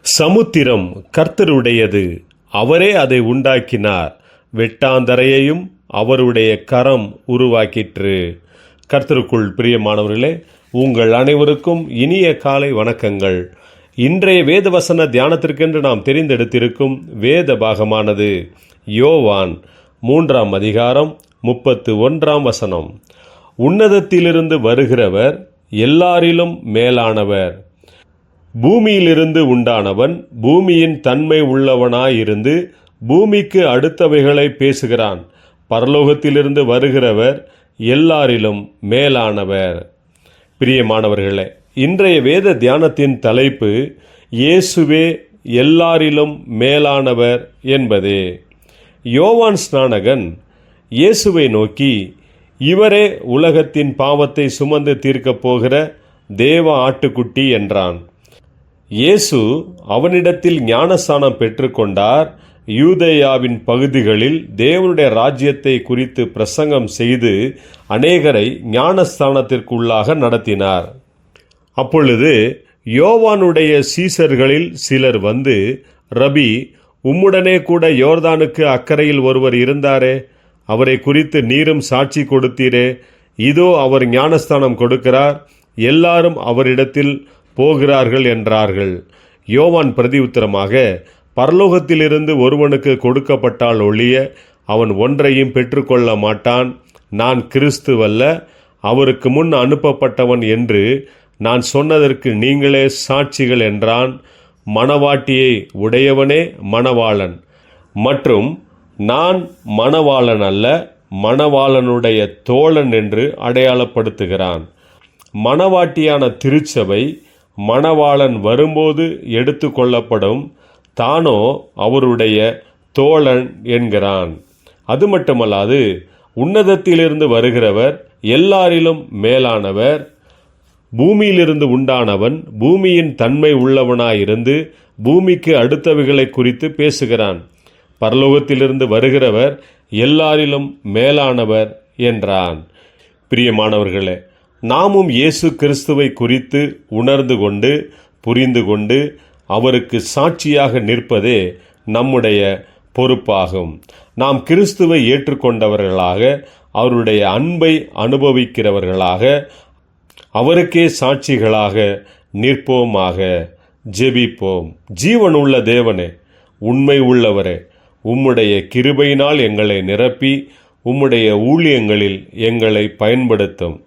சமுத்திரம் கர்த்தருடையது. அவரே அதை உண்டாக்கினார். வெட்டாந்தரையையும் அவருடைய கரம் உருவாக்கிற்று. கர்த்தருக்குள் பிரியமானவர்களே உங்கள் அனைவருக்கும் இனிய காலை வணக்கங்கள். இன்றைய வேதவசன தியானத்திற்கென்று நாம் தெரிந்தெடுத்திருக்கும் வேத பாகமானது யோவான் மூன்றாம் அதிகாரம் முப்பத்து ஒன்றாம் வசனம். உன்னதத்திலிருந்து வருகிறவர் எல்லாரிலும் மேலானவர். பூமியிலிருந்து உண்டானவன் பூமியின் தன்மை உள்ளவனாயிருந்து பூமிக்கு அடுத்தவைகளை பேசுகிறான். பரலோகத்திலிருந்து வருகிறவர் எல்லாரிலும் மேலானவர். பிரியமானவர்களே இன்றைய வேத தியானத்தின் தலைப்பு இயேசுவே எல்லாரிலும் மேலானவர் என்பதே. யோவான் ஸ்நானகன் இயேசுவை நோக்கி இவரே உலகத்தின் பாவத்தை சுமந்து தீர்க்கப் போகிற தேவ ஆட்டுக்குட்டி என்றான். இயேசு அவனிடத்தில் ஞானஸ்தானம் பெற்றுக்கொண்டார். யூதேயாவின் பகுதிகளில் தேவனுடைய ராஜ்யத்தை குறித்து பிரசங்கம் செய்து அநேகரை ஞானஸ்தானத்திற்குள்ளாக நடத்தினார். அப்பொழுது யோவானுடைய சீசர்களில் சிலர் வந்து ரபி உம்முடனே கூட யோர்தானுக்கு அக்கறையில் ஒருவர் இருந்தாரே? அவரை குறித்து நீரும் சாட்சி கொடுத்தீரே? இதோ அவர் ஞானஸ்தானம் கொடுக்கிறார். எல்லாரும் அவரிடத்தில் போகிறார்கள் என்றார்கள். யோவான் பிரதி உத்தரமாக பரலோகத்திலிருந்து ஒருவனுக்கு கொடுக்கப்பட்டால் ஒழிய அவன் ஒன்றையும் பெற்றுக்கொள்ள மாட்டான். நான் கிறிஸ்துவல்ல அவருக்கு முன் அனுப்பப்பட்டவன் என்று நான் சொன்னதற்கு நீங்களே சாட்சிகள் என்றான். மணவாட்டியை உடையவனே மணவாளன். மற்றும் நான் மணவாளன் அல்ல மணவாளனுடைய தோழன் என்று அடையாளப்படுத்துகிறான். மணவாட்டியான திருச்சபை மணவாளன் வரும்போது எடுத்து கொள்ளப்படும். தானோ அவருடைய தோழன் என்கிறான். அது மட்டுமல்லாது உன்னதத்திலிருந்து வருகிறவர் எல்லாரிலும் மேலானவர். பூமியிலிருந்து உண்டானவன் பூமியின் தன்மை உள்ளவனாயிருந்து பூமிக்கு அடுத்தவைகளை குறித்து பேசுகிறான். பரலோகத்திலிருந்து வருகிறவர் எல்லாரிலும் மேலானவர் என்றான். பிரியமானவர்களே நாமும் இயேசு கிறிஸ்துவை குறித்து உணர்ந்து கொண்டு புரிந்து கொண்டு அவருக்கு சாட்சியாக நிற்பதே நம்முடைய பொறுப்பாகும். நாம் கிறிஸ்துவை ஏற்றுக்கொண்டவர்களாக அவருடைய அன்பை அனுபவிக்கிறவர்களாக அவருக்கே சாட்சிகளாக நிற்போமாக ஜெபிப்போம். ஜீவனுள்ள தேவனே உண்மை உள்ளவரே உம்முடைய கிருபையினால் எங்களை நிரப்பி உம்முடைய ஊழியங்களில் எங்களை பயன்படுத்தும்.